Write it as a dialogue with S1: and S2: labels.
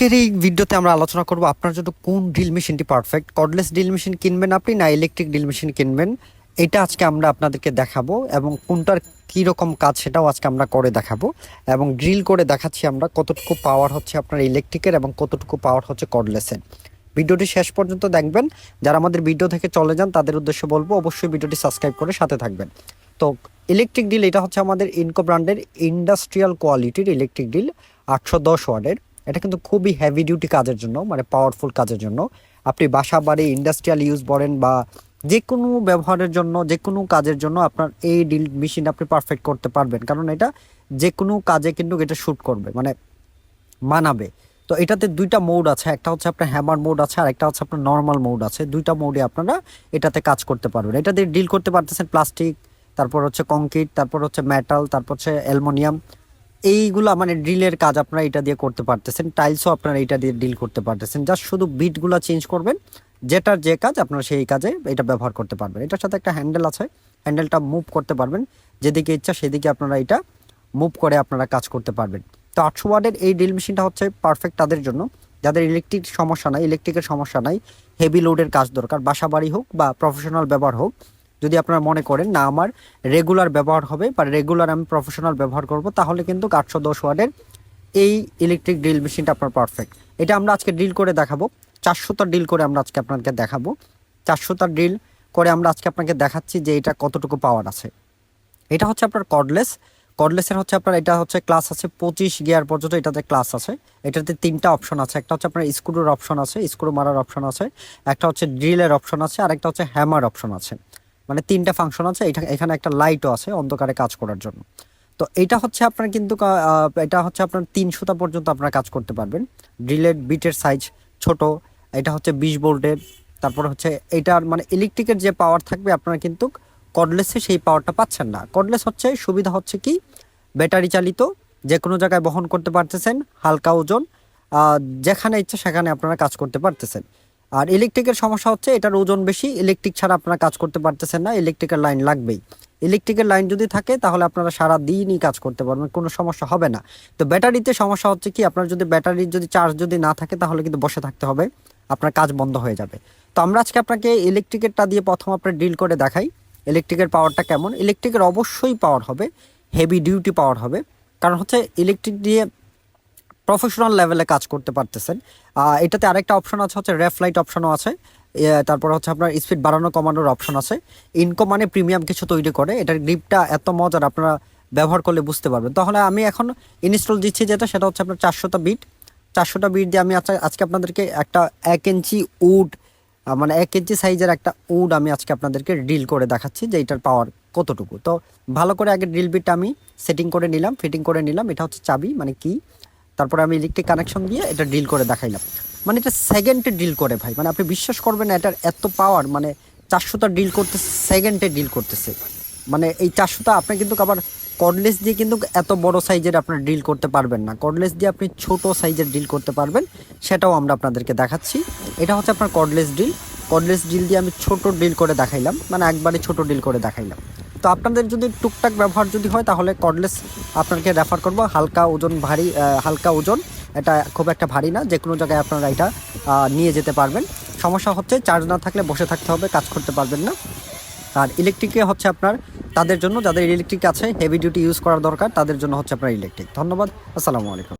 S1: আজকের এই ভিডিওতে আমরা আলোচনা করব আপনার জন্য কোন ড্রিল মেশিনটি পারফেক্ট কর্ডলেস ড্রিল মেশিন কিনবেন আপনি না ইলেকট্রিক ড্রিল মেশিন কিনবেন? এটা আজকে আমরা আপনাদেরকে দেখাবো এবং কোনটার কী রকম কাজ সেটাও আজকে আমরা করে দেখাবো এবং ড্রিল করে দেখাচ্ছি আমরা কতটুকু পাওয়ার হচ্ছে আপনার ইলেকট্রিকের এবং কতটুকু পাওয়ার হচ্ছে কর্ডলেসের ভিডিওটি শেষ পর্যন্ত দেখবেন। যারা আমাদের ভিডিও থেকে চলে যান, তাদের উদ্দেশ্যে বলব অবশ্যই ভিডিওটি সাবস্ক্রাইব করে সাথে থাকবেন। তো ইলেকট্রিক ডিল এটা হচ্ছে আমাদের ইনকো ব্র্যান্ডের ইন্ডাস্ট্রিয়াল কোয়ালিটির ইলেকট্রিক ডিল আটশো দশ ওয়ার্ডের এটা কিন্তু খুবই হেভি ডিউটি কাজের জন্য মানে পাওয়ারফুল কাজের জন্য। আপনি বাসা, বাড়ি ইন্ডাস্ট্রিয়াল ইউজ বলেন বা যে কোনো ব্যবহারের জন্য যে কোনো কাজের জন্য আপনার এই ডিল মেশিন আপনি পারফেক্ট করতে পারবেন। কারণ এটা যে কোনো কাজে কিন্তু এটা শ্যুট করবে মানে মানাবে। তো এটাতে দুইটা মোড আছে, একটা হচ্ছে আপনার হ্যামার মোড আছে আর একটা হচ্ছে আপনার নর্মাল মোড আছে। দুইটা মোডে আপনারা এটাতে কাজ করতে পারবেন। এটাতে ডিল করতে পারতেছেন প্লাস্টিক তারপর হচ্ছে কংক্রিট তারপর হচ্ছে মেটাল তারপর হচ্ছে অ্যালমোনিয়াম এইগুলা মানে ড্রিলের কাজ আপনারা এটা দিয়ে করতে পারতেছেন, টাইলসও আপনারা এটা দিয়ে ডিল করতে পারতেছেন, জাস্ট শুধু বিটগুলো চেঞ্জ করবেন, যেটার যে কাজ আপনারা সেই কাজে এটা ব্যবহার করতে পারবেন। এটার সাথে একটা হ্যান্ডেল আছে, হ্যান্ডেলটা মুভ করতে পারবেন, যেদিকে ইচ্ছা সেদিকে আপনারা এটা মুভ করে আপনারা কাজ করতে পারবেন। তো আটশো ওয়ার্ডের এই ড্রিল মেশিনটা হচ্ছে পারফেক্ট তাদের জন্য। যাদের ইলেকট্রিক সমস্যা নাই ইলেকট্রিকের সমস্যা নাই হেভি লোডের কাজ দরকার বাসা বাড়ি হোক বা প্রফেশনাল ব্যবহার হোক যদি আপনারা মনে করেন, না, আমার রেগুলার ব্যবহার হবে বা রেগুলার আমি প্রফেশনাল ব্যবহার করব, তাহলে কিন্তু আটশো দশ ওয়ার্ডের এই ইলেকট্রিক ড্রিল মেশিনটা আপনার পারফেক্ট এটা আমরা আজকে ড্রিল করে দেখাবো। চারশোটা ড্রিল করে আমরা আজকে আপনাকে দেখাবো। চারশোটা ড্রিল করে আমরা আজকে আপনাকে দেখাচ্ছি যে এটা কতটুকু পাওয়ার আছে। এটা হচ্ছে আপনার কর্ডলেস কর্ডলেসের হচ্ছে আপনার, এটা হচ্ছে ক্লাস আছে পঁচিশ গিয়ার পর্যন্ত এটাতে ক্লাস আছে। এটাতে তিনটা অপশন আছে। একটা হচ্ছে আপনার স্ক্রুর অপশন আছে স্ক্রু মারার অপশন আছে। একটা হচ্ছে ড্রিলের অপশন আছে আর একটা হচ্ছে হ্যামার অপশন আছে। মানে তিনটা ফাংশন আছে এখানে একটা লাইটও আছে অন্ধকারে কাজ করার জন্য। তো এটা হচ্ছে আপনার কিন্তু এটা হচ্ছে আপনার তিনশোটা পর্যন্ত আপনার কাজ করতে পারবেন। ড্রিলের বিটের সাইজ ছোট, এটা হচ্ছে বিশ ভোল্টের তারপর হচ্ছে এটার মানে ইলেকট্রিকের যে পাওয়ার থাকবে, আপনারা কিন্তু কর্ডলেসে সেই পাওয়ারটা পাচ্ছেন না। কর্ডলেস হচ্ছে, সুবিধা হচ্ছে কি? ব্যাটারি চালিত যে কোনো জায়গায় বহন করতে পারতেছেন, হালকা ওজন যেখানে ইচ্ছা সেখানে আপনারা কাজ করতে পারতেছেন। আর ইলেকট্রিকের সমস্যা হচ্ছে এটার ওজন বেশি ইলেকট্রিক ছাড়া আপনারা কাজ করতে পারতেছেন না ইলেকট্রিকের লাইন লাগবেই। ইলেকট্রিকের লাইন যদি থাকে, তাহলে আপনারা সারা দিনই কাজ করতে পারবেন, কোনো সমস্যা হবে না। তো ব্যাটারিতে সমস্যা হচ্ছে কি, আপনার যদি ব্যাটারির যদি চার্জ যদি না থাকে, তাহলে কিন্তু বসে থাকতে হবে, আপনার কাজ বন্ধ হয়ে যাবে। তো আমরা আজকে আপনাকে ইলেকট্রিকেরটা দিয়ে প্রথম আপনার ডিল করে দেখাই ইলেকট্রিকের পাওয়ারটা কেমন। ইলেকট্রিকের অবশ্যই পাওয়ার হবে হেভি ডিউটি পাওয়ার হবে, কারণ হচ্ছে ইলেকট্রিক দিয়ে প্রফেশনাল লেভেলে কাজ করতে পারতেছেন। এটাতে আরেকটা অপশন আছে, হচ্ছে রেফ লাইট অপশনও আছে। তারপর হচ্ছে আপনার স্পিড বাড়ানো কমানোর অপশন আছে। ইনকো মানে প্রিমিয়াম কিছু তৈরি করে, এটার গ্রিপটা এত মজার, আপনারা ব্যবহার করলে বুঝতে পারবেন। তাহলে আমি এখন ইনস্টল দিচ্ছি যেটা, সেটা হচ্ছে আপনার চারশোটা বিট চারশোটা বিট দিয়ে আমি আজকে- আজকে আপনাদেরকে একটা এক ইঞ্চি উড মানে এক ইঞ্চি সাইজের একটা উড আমি আজকে আপনাদেরকে ড্রিল করে দেখাচ্ছি যে এটার পাওয়ার কতটুকু। তো ভালো করে আগে ড্রিল বিটটা আমি সেটিং করে নিলাম ফিটিং করে নিলাম। এটা হচ্ছে চাবি মানে কি? তারপরে আমি ইলেকট্রিক কানেকশন দিয়ে এটা ড্রিল করে দেখাইলাম। মানে এটা সেকেন্ডে ড্রিল করে ভাই। মানে আপনি বিশ্বাস করবেন না, এটার এত পাওয়ার মানে চারশোটা ড্রিল করতে সেকেন্ডে ড্রিল করতেছে। মানে এই চারশোটা আপনি কিন্তু আবার কর্ডলেস দিয়ে কিন্তু এত বড় সাইজের আপনার ড্রিল করতে পারবেন না। কর্ডলেস দিয়ে আপনি ছোট সাইজের ড্রিল করতে পারবেন, সেটাও আমরা আপনাদেরকে দেখাচ্ছি। এটা হচ্ছে আপনার কর্ডলেস ড্রিল কর্ডলেস ড্রিল দিয়ে আমি ছোট ড্রিল করে দেখাইলাম মানে একবারে ছোট ড্রিল করে দেখাইলাম। তো আপনাদের যদি টুকটাক ব্যবহার যদি হয়, তাহলে কর্ডলেস আপনাকে রেফার করব। হালকা ওজন ভারী হালকা ওজন। এটা খুব একটা ভারী না যে কোনো জায়গায় আপনারা এটা নিয়ে যেতে পারবেন। সমস্যা হচ্ছে চার্জ না থাকলে বসে থাকতে হবে, কাজ করতে পারবেন না। আর ইলেকট্রিকে হচ্ছে আপনার, তাদের জন্য, যাদের ইলেকট্রিক আছে হেভি ডিউটি ইউজ করার দরকার, তাদের জন্য হচ্ছে আপনার ইলেকট্রিক ধন্যবাদ, আসসালামু আলাইকুম।